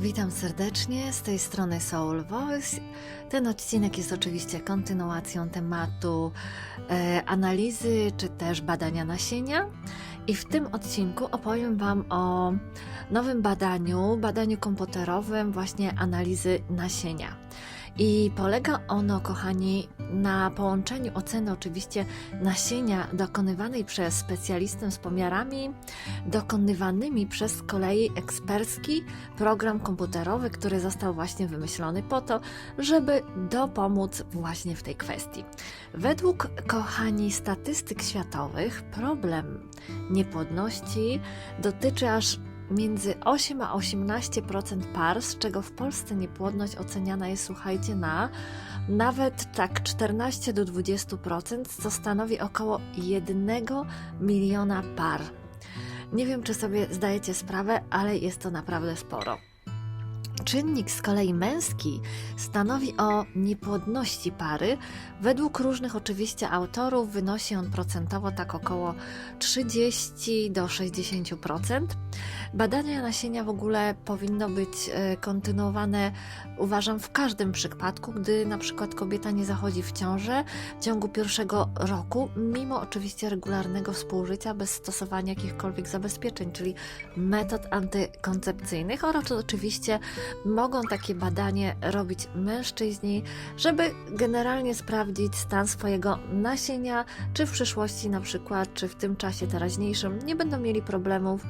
Witam serdecznie, z tej strony Soul Voice. Ten odcinek jest oczywiście kontynuacją tematu e, analizy czy też badania nasienia. I w tym odcinku opowiem Wam o nowym badaniu, badaniu komputerowym właśnie analizy nasienia. I polega ono, kochani, na połączeniu oceny oczywiście nasienia dokonywanej przez specjalistę z pomiarami dokonywanymi przez z kolei ekspercki program komputerowy, który został właśnie wymyślony po to, żeby dopomóc właśnie w tej kwestii. Według, kochani, statystyk światowych, problem niepłodności dotyczy aż między 8 a 18% par, z czego w Polsce niepłodność oceniana jest, słuchajcie, na nawet tak 14 do 20%, co stanowi około 1 miliona par. Nie wiem, czy sobie zdajecie sprawę, ale jest to naprawdę sporo. Czynnik z kolei męski stanowi o niepłodności pary. Według różnych oczywiście autorów wynosi on procentowo tak około 30 do 60%. Badania nasienia w ogóle powinno być e, kontynuowane, uważam, w każdym przypadku, gdy na przykład kobieta nie zachodzi w ciążę w ciągu pierwszego roku, mimo oczywiście regularnego współżycia bez stosowania jakichkolwiek zabezpieczeń, czyli metod antykoncepcyjnych oraz oczywiście mogą takie badanie robić mężczyźni, żeby generalnie sprawdzić stan swojego nasienia, czy w przyszłości na przykład, czy w tym czasie teraźniejszym nie będą mieli problemów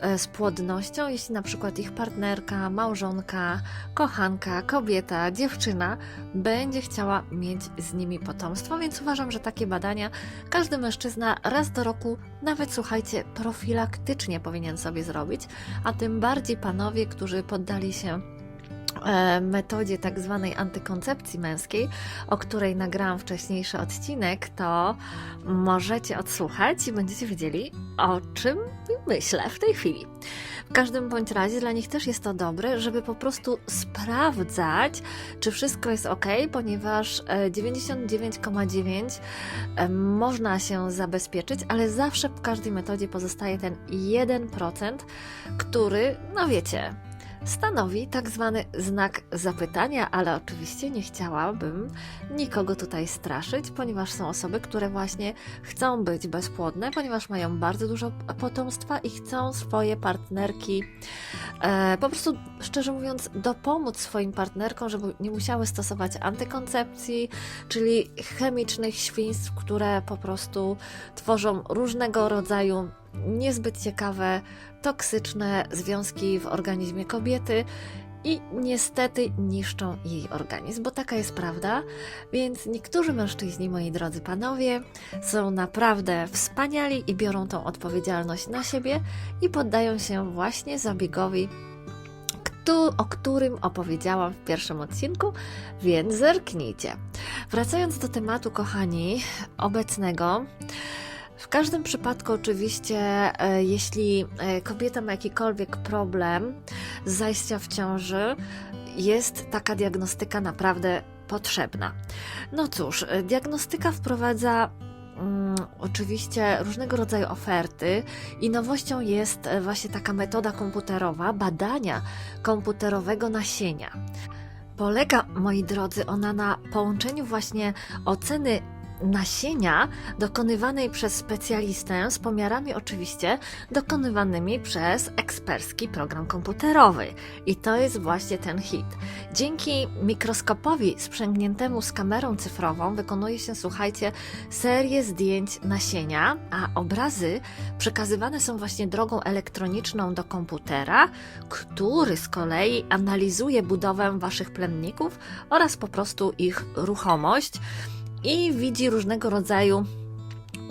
e, z płodnością, jeśli na przykład ich partnerka, małżonka, kochanka, kobieta, dziewczyna będzie chciała mieć z nimi potomstwo, więc uważam, że takie badania każdy mężczyzna raz do roku, nawet słuchajcie, profilaktycznie powinien sobie zrobić, a tym bardziej panowie, którzy poddali się metodzie tak zwanej antykoncepcji męskiej, o której nagrałam wcześniejszy odcinek, to możecie odsłuchać i będziecie wiedzieli, o czym myślę w tej chwili. W każdym bądź razie dla nich też jest to dobre, żeby po prostu sprawdzać, czy wszystko jest ok, ponieważ e, 99,9 e, można się zabezpieczyć, ale zawsze w każdej metodzie pozostaje ten 1%, który, no wiecie, stanowi tak zwany znak zapytania, ale oczywiście nie chciałabym nikogo tutaj straszyć, ponieważ są osoby, które właśnie chcą być bezpłodne, ponieważ mają bardzo dużo potomstwa i chcą swoje partnerki e, po prostu, szczerze mówiąc, dopomóc swoim partnerkom, żeby nie musiały stosować antykoncepcji, czyli chemicznych świństw, które po prostu tworzą różnego rodzaju niezbyt ciekawe, toksyczne związki w organizmie kobiety i niestety niszczą jej organizm, bo taka jest prawda. Więc niektórzy mężczyźni, moi drodzy panowie, są naprawdę wspaniali i biorą tą odpowiedzialność na siebie i poddają się właśnie zabiegowi, o którym opowiedziałam w pierwszym odcinku, więc zerknijcie. Wracając do tematu, kochani, obecnego. W każdym przypadku, oczywiście, e, jeśli e, kobieta ma jakikolwiek problem z zajścia w ciąży, jest taka diagnostyka naprawdę potrzebna. No cóż, e, diagnostyka wprowadza mm, oczywiście różnego rodzaju oferty i nowością jest właśnie taka metoda komputerowa badania komputerowego nasienia. Polega, moi drodzy, ona na połączeniu właśnie oceny nasienia dokonywanej przez specjalistę z pomiarami oczywiście dokonywanymi przez ekspercki program komputerowy. I to jest właśnie ten hit. Dzięki mikroskopowi sprzęgniętemu z kamerą cyfrową wykonuje się, słuchajcie, serię zdjęć nasienia, a obrazy przekazywane są właśnie drogą elektroniczną do komputera, który z kolei analizuje budowę waszych plemników oraz po prostu ich ruchomość i widzi różnego rodzaju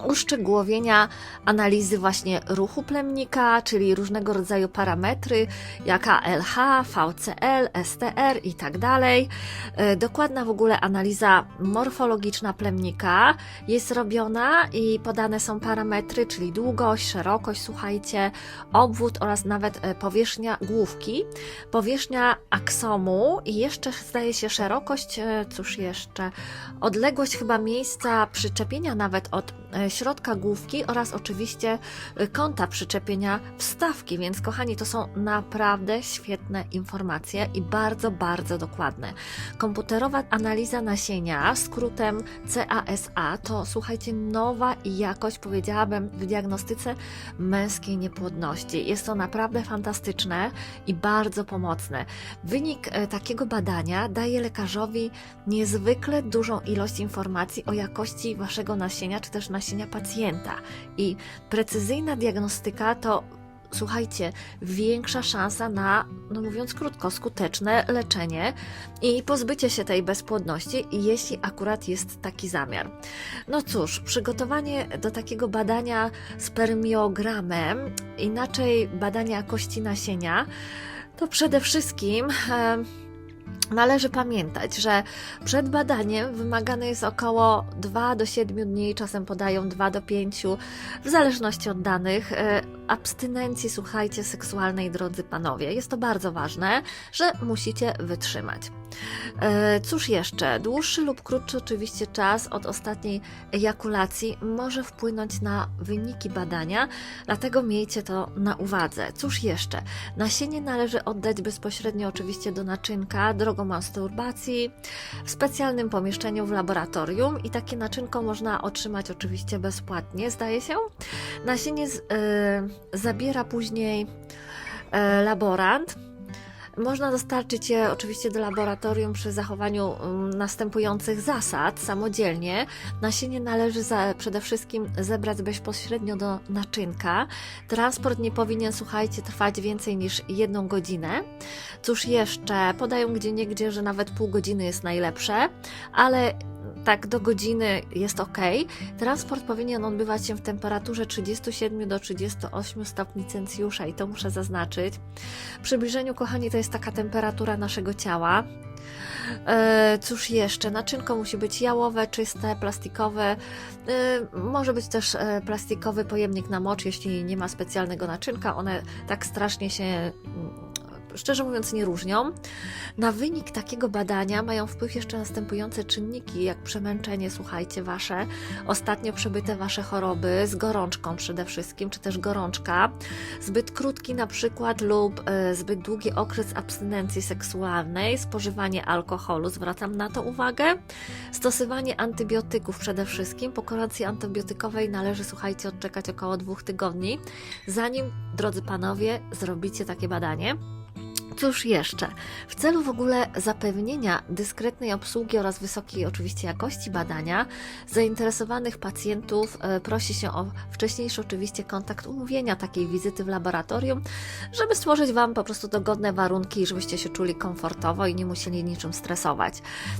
uszczegółowienia analizy właśnie ruchu plemnika, czyli różnego rodzaju parametry, jak ALH, VCL, STR i tak dalej. E, Dokładna w ogóle analiza morfologiczna plemnika jest robiona i podane są parametry, czyli długość, szerokość, słuchajcie, obwód oraz nawet e, powierzchnia główki, powierzchnia aksomu i jeszcze zdaje się szerokość, e, cóż jeszcze, odległość chyba miejsca przyczepienia nawet od środka główki oraz oczywiście e, kąta przyczepienia wstawki, więc kochani, to są naprawdę świetne informacje i bardzo, bardzo dokładne. Komputerowa analiza nasienia, skrótem CASA, to słuchajcie, nowa jakość, powiedziałabym, w diagnostyce męskiej niepłodności. Jest to naprawdę fantastyczne i bardzo pomocne. Wynik e, takiego badania daje lekarzowi niezwykle dużą ilość informacji o jakości waszego nasienia, czy też nasienia pacjenta. I precyzyjna diagnostyka to słuchajcie, większa szansa na, no mówiąc krótko, skuteczne leczenie i pozbycie się tej bezpłodności, jeśli akurat jest taki zamiar. No cóż, przygotowanie do takiego badania spermiogramem, inaczej badania kości nasienia, to przede wszystkim. Należy pamiętać, że przed badaniem wymagane jest około 2 do 7 dni, czasem podają 2 do 5, w zależności od danych, e, abstynencji, słuchajcie, seksualnej, drodzy panowie. Jest to bardzo ważne, że musicie wytrzymać. E, Cóż jeszcze? Dłuższy lub krótszy oczywiście czas od ostatniej ejakulacji może wpłynąć na wyniki badania, dlatego miejcie to na uwadze. Cóż jeszcze? Nasienie należy oddać bezpośrednio oczywiście do naczynka drogą masturbacji w specjalnym pomieszczeniu w laboratorium i takie naczynko można otrzymać oczywiście bezpłatnie, zdaje się. Nasienie z, e, zabiera później e, laborant. Można dostarczyć je oczywiście do laboratorium przy zachowaniu mm, następujących zasad samodzielnie. Nasienie należy za, przede wszystkim zebrać bezpośrednio do naczynka. Transport nie powinien, słuchajcie, trwać więcej niż jedną godzinę. Cóż jeszcze? Podają gdzie niegdzie, że nawet pół godziny jest najlepsze, ale tak do godziny jest ok. Transport powinien odbywać się w temperaturze 37 do 38 stopni Celsjusza i to muszę zaznaczyć. W przybliżeniu, kochani, to jest taka temperatura naszego ciała. E, cóż jeszcze? Naczynko musi być jałowe, czyste, plastikowe. E, może być też e, plastikowy pojemnik na mocz, jeśli nie ma specjalnego naczynka. One tak strasznie się mm, szczerze mówiąc nie różnią. Na wynik takiego badania mają wpływ jeszcze następujące czynniki, jak przemęczenie, słuchajcie, wasze, ostatnio przebyte wasze choroby, z gorączką przede wszystkim, czy też gorączka, zbyt krótki na przykład lub e, zbyt długi okres abstynencji seksualnej, spożywanie alkoholu, zwracam na to uwagę, stosowanie antybiotyków przede wszystkim. Po kuracji antybiotykowej należy, słuchajcie, odczekać około dwóch tygodni, zanim, drodzy panowie, zrobicie takie badanie. Cóż jeszcze? W celu w ogóle zapewnienia dyskretnej obsługi oraz wysokiej oczywiście jakości badania, zainteresowanych pacjentów e, prosi się o wcześniejszy oczywiście kontakt umówienia takiej wizyty w laboratorium, żeby stworzyć Wam po prostu dogodne warunki, żebyście się czuli komfortowo i nie musieli niczym stresować.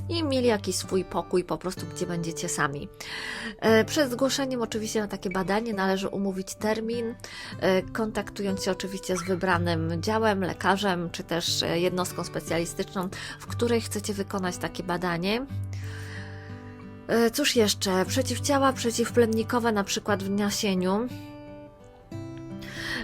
I mieli jakiś swój pokój po prostu, gdzie będziecie sami. E, Przed zgłoszeniem oczywiście na takie badanie należy umówić termin, e, kontaktując się oczywiście z wybranym działem, lekarzem czy też e, jednostką specjalistyczną, w której chcecie wykonać takie badanie. E, Cóż jeszcze? Przeciwciała przeciwplemnikowe, na przykład w nasieniu.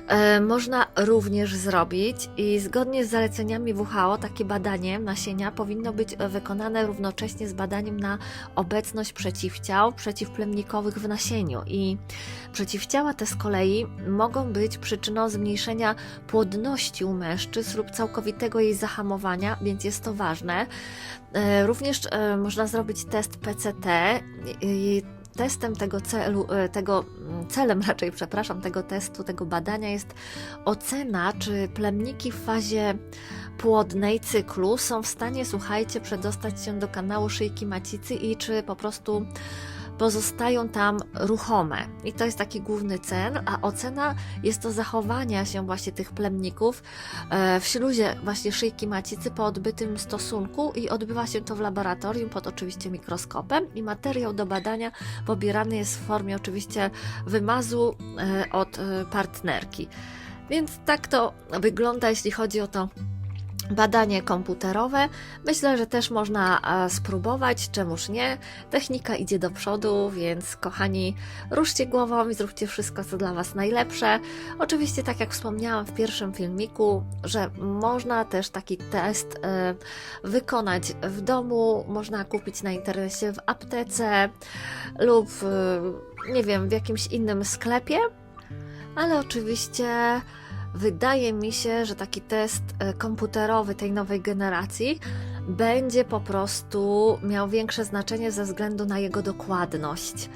E, Można również zrobić i zgodnie z zaleceniami WHO takie badanie nasienia powinno być e, wykonane równocześnie z badaniem na obecność przeciwciał przeciwplemnikowych w nasieniu i przeciwciała te z kolei mogą być przyczyną zmniejszenia płodności u mężczyzn lub całkowitego jej zahamowania, więc jest to ważne. E, Również można zrobić test PCT. Testem tego celu, e, tego mm, celem raczej, przepraszam, tego testu, tego badania jest ocena, czy plemniki w fazie płodnej cyklu są w stanie, słuchajcie, przedostać się do kanału szyjki macicy i czy po prostu pozostają tam ruchome. I to jest taki główny cel, a ocena jest to zachowania się właśnie tych plemników e, w śluzie właśnie szyjki macicy po odbytym stosunku i odbywa się to w laboratorium pod oczywiście mikroskopem i materiał do badania pobierany jest w formie oczywiście wymazu e, od e, partnerki. Więc tak to wygląda, jeśli chodzi o to badanie komputerowe. Myślę, że też można e, spróbować, czemuż nie. Technika idzie do przodu, więc kochani, ruszcie głową i zróbcie wszystko, co dla Was najlepsze. Oczywiście, tak jak wspomniałam w pierwszym filmiku, że można też taki test e, wykonać w domu, można kupić na internecie w aptece lub e, nie wiem, w jakimś innym sklepie, ale oczywiście wydaje mi się, że taki test e, komputerowy tej nowej generacji będzie po prostu miał większe znaczenie ze względu na jego dokładność.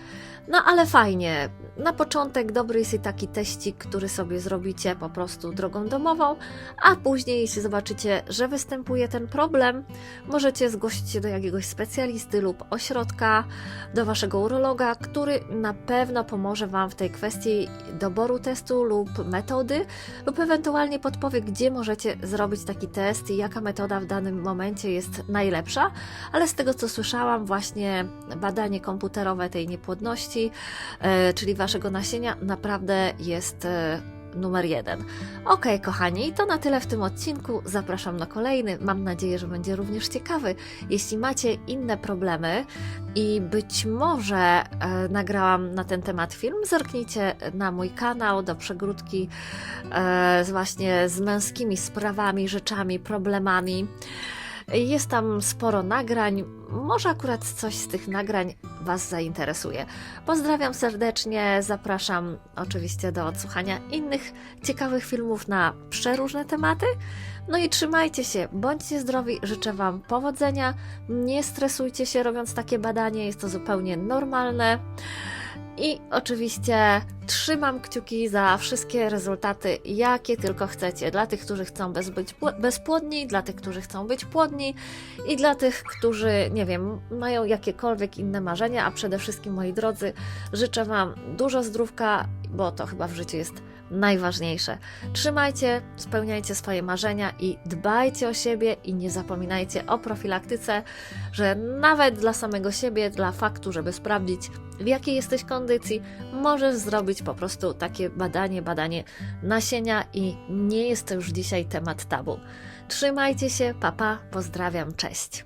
No ale fajnie. Na początek dobry jest i taki teścik, który sobie zrobicie po prostu drogą domową, a później, jeśli zobaczycie, że występuje ten problem, możecie zgłosić się do jakiegoś specjalisty lub ośrodka, do waszego urologa, który na pewno pomoże wam w tej kwestii doboru testu lub metody, lub ewentualnie podpowie, gdzie możecie zrobić taki test i jaka metoda w danym momencie jest najlepsza. Ale z tego co słyszałam, właśnie badanie komputerowe tej niepłodności, e, czyli waszego nasienia, naprawdę jest e, numer jeden. Ok, kochani, to na tyle w tym odcinku. Zapraszam na kolejny. Mam nadzieję, że będzie również ciekawy. Jeśli macie inne problemy i być może e, nagrałam na ten temat film, zerknijcie na mój kanał do przegródki e, właśnie z męskimi sprawami, rzeczami, problemami. Jest tam sporo nagrań. Może akurat coś z tych nagrań Was zainteresuje. Pozdrawiam serdecznie, zapraszam oczywiście do odsłuchania innych ciekawych filmów na przeróżne tematy. No i trzymajcie się, bądźcie zdrowi, życzę Wam powodzenia. Nie stresujcie się robiąc takie badanie, jest to zupełnie normalne. I oczywiście trzymam kciuki za wszystkie rezultaty, jakie tylko chcecie. Dla tych, którzy chcą bez być pł- bezpłodni, dla tych, którzy chcą być płodni i dla tych, którzy, nie wiem, mają jakiekolwiek inne marzenia, a przede wszystkim, moi drodzy, życzę Wam dużo zdrówka, bo to chyba w życiu jest najważniejsze. Trzymajcie, spełniajcie swoje marzenia i dbajcie o siebie i nie zapominajcie o profilaktyce, że nawet dla samego siebie, dla faktu, żeby sprawdzić, w jakiej jesteś kondycji, możesz zrobić po prostu takie badanie, badanie nasienia i nie jest to już dzisiaj temat tabu. Trzymajcie się, papa, pozdrawiam, cześć.